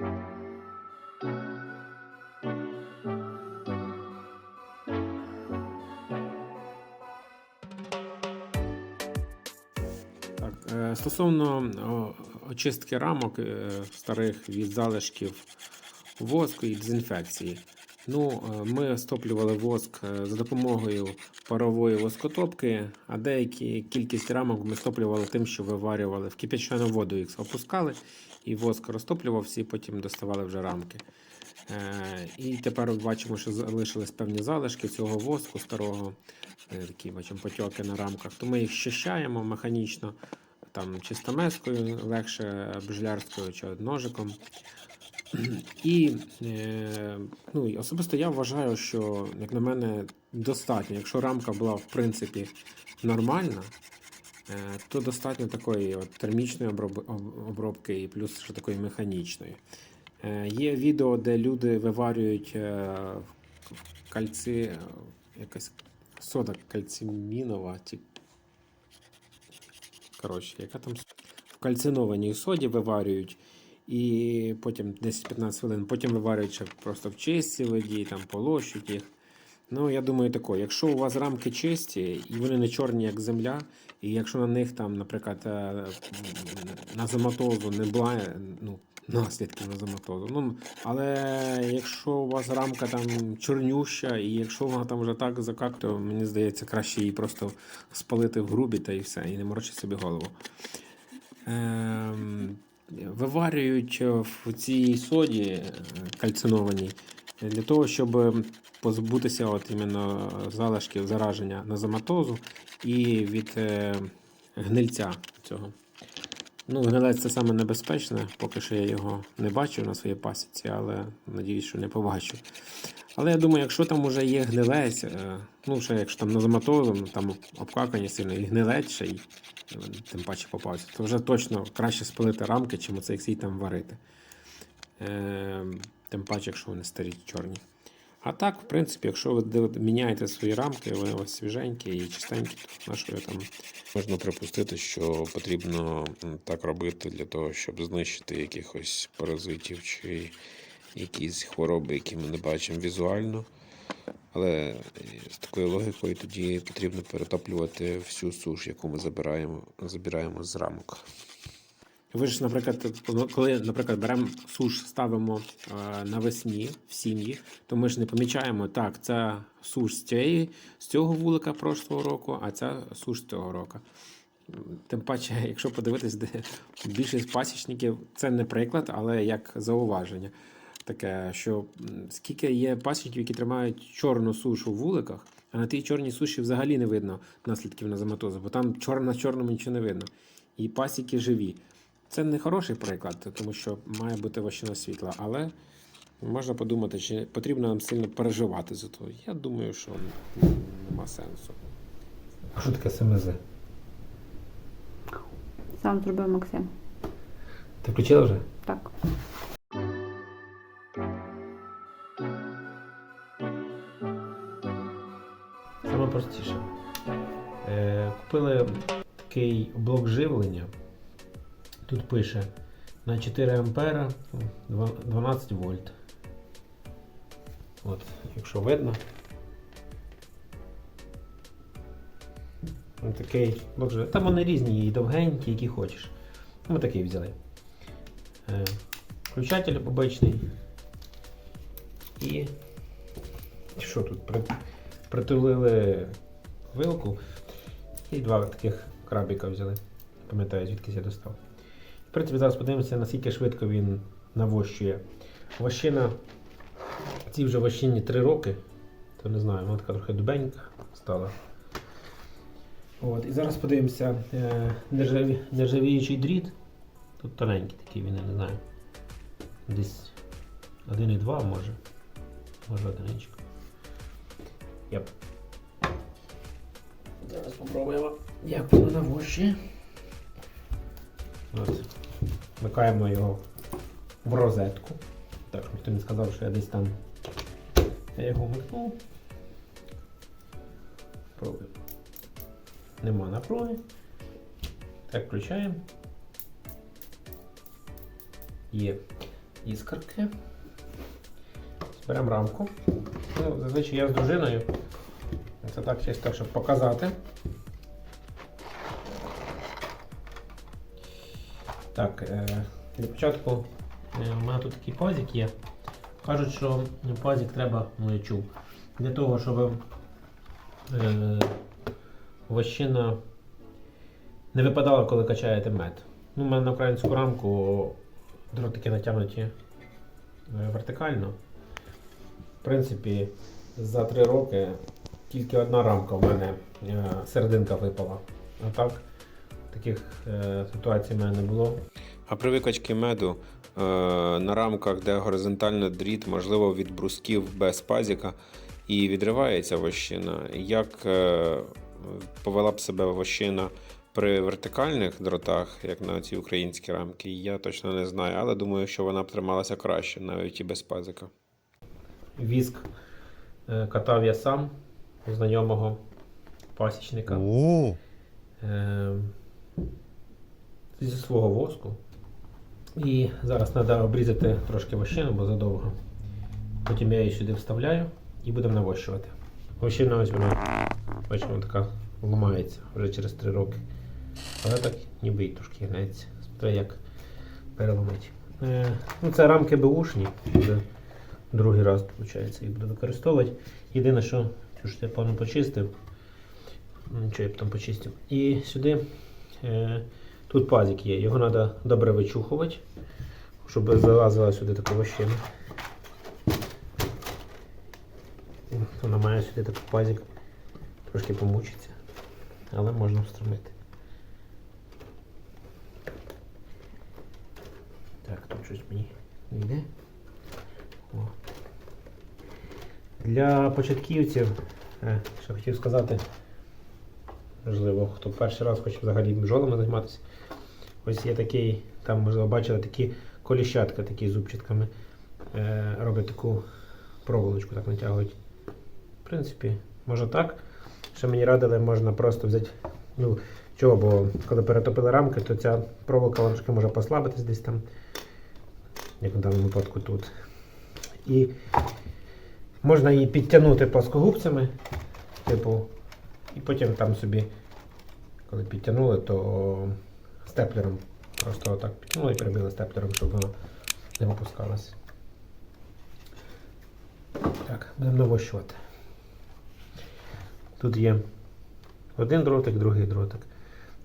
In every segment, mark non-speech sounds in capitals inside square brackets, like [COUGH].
Е, стосовно очистки рамок е, старих від залишків воску і дезінфекції. Ну, е, ми стоплювали воск е, за допомогою парової воскотопки, а деякі кількість рамок ми стоплювали тим, що виварювали в кип'ячену воду, їх опускали, і воск розтоплювався, і потім доставали вже рамки. Е, І тепер бачимо, що залишились певні залишки цього воску старого, такі бачимо потьоки на рамках. То ми їх щищаємо механічно, там чистомескою, легше бжлярською чи ножиком. І е, ну, особисто я вважаю, що, як на мене, достатньо. Якщо рамка була в принципі нормальна, е, то достатньо такої от, термічної обробки і плюс ще такої механічної. Е, Є відео, де люди виварюють в кальці, якась сода кальцимінова, коротше, яка там в кальцинованій соді виварюють. І потім 10-15 хвилин, потім виварюють ще просто в чистій воді, там полощуть їх. Ну, я думаю, тако, якщо у вас рамки чисті і вони не чорні, як земля, і якщо на них там, наприклад, е, на заматозу не буває ну, наслідків на заматозу. Ну, але якщо у вас рамка там чорнюща, і якщо вона там вже так закак, то мені здається, краще її просто спалити в грубі та і все, і не морочить собі голову. Ем, виварюють в цій соді е, кальцинованій для того, щоб позбутися от іменно залишків зараження назоматозу і від е, гнильця цього. Ну, гнилець це саме небезпечне, поки що я його не бачив на своїй пасіці, але надіюсь, що не побачу. Але я думаю, якщо там вже є гнилець, е, ну ще якщо там назоматозом, там обкакані сильно, і гнилець ще й е, тим паче попався, то вже точно краще спалити рамки, чим оце їх там варити. Е, тим паче, якщо вони старі чорні. А так, в принципі, якщо ви міняєте свої рамки, вони вас свіженькі і чистенькі, то на що там Можна припустити, що потрібно так робити для того, щоб знищити якихось паразитів чи якісь хвороби, які ми не бачимо візуально. Але е, з такою логікою тоді потрібно перетоплювати всю суш, яку ми забираємо, забираємо з рамок. Ви ж, наприклад, коли, наприклад, беремо суш, ставимо е, навесні в сім'ї, то ми ж не помічаємо, так, це суш з, цієї, з цього вулика прошлого року, а це суш з цього року. Тим паче, якщо подивитись, де більшість пасічників, це не приклад, але як зауваження. Таке, що скільки є пасічників, які тримають чорну сушу в вуликах, а на тій чорній суші взагалі не видно наслідків назоматозу, бо там чор на чорному нічого не видно. І пасіки живі. Це не хороший приклад, тому що має бути вощина світла, але можна подумати, чи потрібно нам сильно переживати за то. Я думаю, що нема сенсу. А що таке СМЗ? Сам зробив Максим. Ти включила вже? Так. Такий блок живлення. Тут пише на 4 ампера 12 вольт. От, якщо видно. Ось такий блок живлення. Там вони різні, і довгенькі, які хочеш. Ми такий взяли. Е, включатель обичний. І що тут? Притулили вилку і два таких крабіка взяли. Пам'ятаю, звідки я достав. В принципі, зараз подивимося, наскільки швидко він навощує. Вощина, цій вже вощині 3 роки, то не знаю, вона така трохи дубенька стала. От, і зараз подивимося е, нержаві, нержавіючий дріт. Тут тоненький такий він, я не знаю. Десь 1,2 може. Може одиничка. Yep. Зараз спробуємо, як воно на воші. От. Вмикаємо його в розетку. Так, щоб ніхто не сказав, що я десь там я його вмикнув. Пробуємо. Нема напруги. Так, включаємо. Є. іскорки. Беремо рамку. Ну, зазвичай я з дружиною. Це так чисто, щоб показати. Так, е, для початку е, у мене тут такий пазик є. Кажуть, що пазик треба, ну я чув, для того, щоб е, вощина не випадала, коли качаєте мед. Ну, у мене на українську рамку дротики натягнуті вертикально. В принципі, за три роки тільки одна рамка в мене е, серединка випала. А так, таких е, ситуацій в мене не було. А при викачці меду е, на рамках, де горизонтально дріт, можливо, від брусків без пазіка і відривається вощина. Як повела б себе вощина при вертикальних дротах, як на ці українські рамки, я точно не знаю, але думаю, що вона б трималася краще, навіть і без пазика. Віск катав я сам знайомого пасічника. О, Е, зі свого воску. І зараз треба обрізати трошки вощину, бо задовго. Потім я її сюди вставляю і будемо навощувати. Вощина ось вона, бачимо, така ламається вже через 3 роки. Але так ніби і трошки гнеться. Смотри, як переломити. Е, ну, це рамки беушні. Вже другий раз, виходить, їх буду використовувати. Єдине, що цю ж я певно почистив. Нічого я б там почистив. І сюди е, тут пазик є. Його треба добре вичухувати, щоб залазила сюди така вощина. Вона має сюди такий пазик. Трошки помучиться, але можна встромити. Так, тут щось мені не йде. О. Для початківців, е, що хотів сказати, можливо, хто перший раз хоче взагалі бджолами займатися. Ось є такий, там, можливо, бачили такі коліщатка, такі зубчатками. Е, роблять таку проволочку, так натягують. В принципі, можна так. Ще мені радили, можна просто взяти. Ну, чого, бо коли перетопили рамки, то ця проволока вона може послабитись десь там, як в даному випадку тут. І можна її підтягнути плоскогубцями, типу, і потім там собі, коли підтягнули, то степлером просто отак підтягнули і перебили степлером, щоб воно не опускалося. Так, будемо навощувати. Тут є один дротик, другий дротик.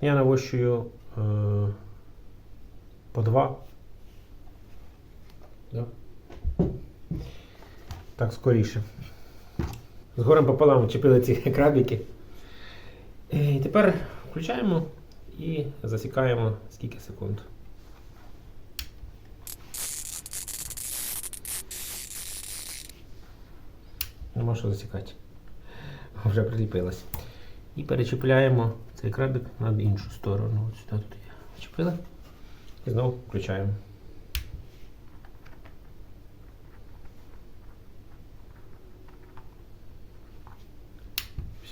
Я навощую е, по два. Да? Так, скоріше. З горем пополам чіпили ці [LAUGHS] крабики. І тепер включаємо і засікаємо скільки секунд. Нема що засікати. Вже приліпилось. І перечіпляємо цей крабик на іншу сторону. От сюди тут я чіпили. І знову включаємо.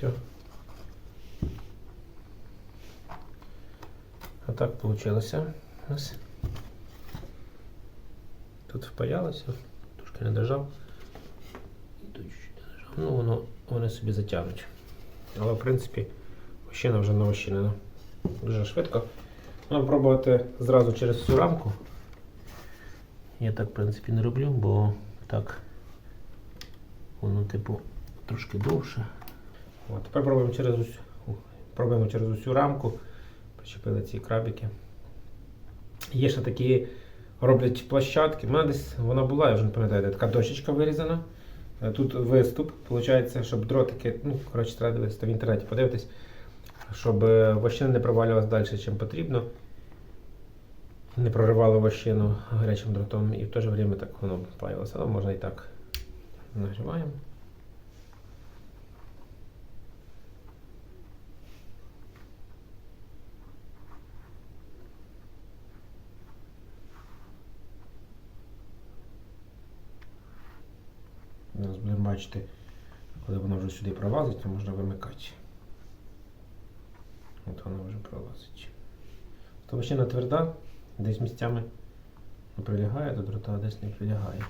Все. А так получилося. Ось. Тут впаялося, трошки не дожав. І тут чуть не дожав. Ну, воно, вони собі затягнуть. Але в принципі вощина вже навощинена. Дуже швидко. Можна пробувати зразу через всю рамку. Я так в принципі не роблю, бо так воно типу трошки довше. От, тепер пробуємо через усю, пробуємо через усю рамку. Причепили ці крабики. Є ще такі роблять площадки. У мене десь вона була, я вже не пам'ятаю, де така дощечка вирізана. Е, Тут виступ, виходить, щоб дротики, ну, коротше, треба дивитися в інтернеті, подивитись, щоб е, вощина не провалювалася далі, ніж потрібно. Не проривало вощину гарячим дротом і в те же время так воно паялося. Але можна і так. Нагріваємо. Зараз будемо бачити, коли воно вже сюди пролазить, то можна вимикати. От воно вже пролазить. То вощина тверда, десь місцями прилягає до дрота, а десь не прилягає.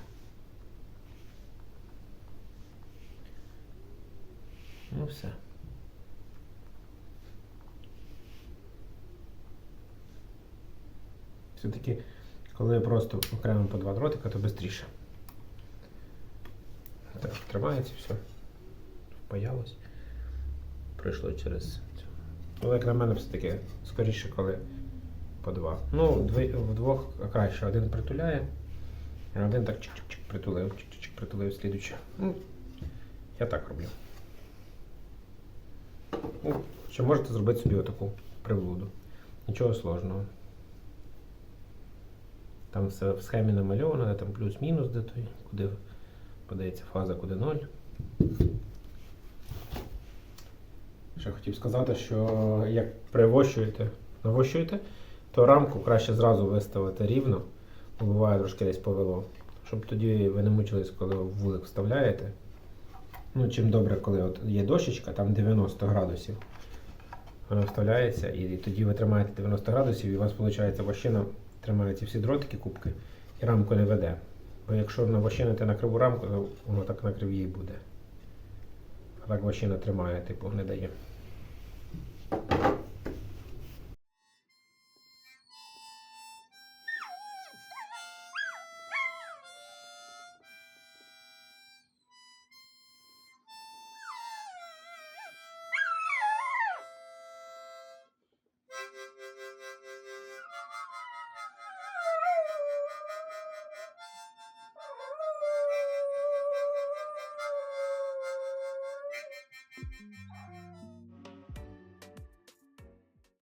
Ну все. Все-таки, коли просто окремо по два дротика, то швидше. Так, тримається все. Впаялось. Пройшло через. цю. Але як на мене все-таки скоріше, коли по два. Ну, вдвох краще. Один притуляє, а один так чик-чик-чик притулив, чик-чик-чик притулив слідуче. Ну, я так роблю. Ну, ще можете зробити собі отаку приблуду. Нічого сложного. Там все в схемі намальовано, де там плюс-мінус, де той, куди подається фаза, куди ноль. Ще хотів сказати, що як привощуєте, навощуєте, то рамку краще зразу виставити рівно, бо буває трошки десь повело. Щоб тоді ви не мучились, коли вулик вставляєте. Ну, чим добре, коли от є дощечка, там 90 градусів. Вона вставляється, і тоді ви тримаєте 90 градусів, і у вас виходить вощина тримає ці всі дротики, кубки, і рамку не веде. Бо якщо вощинити на криву рамку, то воно так на кривій буде. А так вощина тримає, типу, не дає.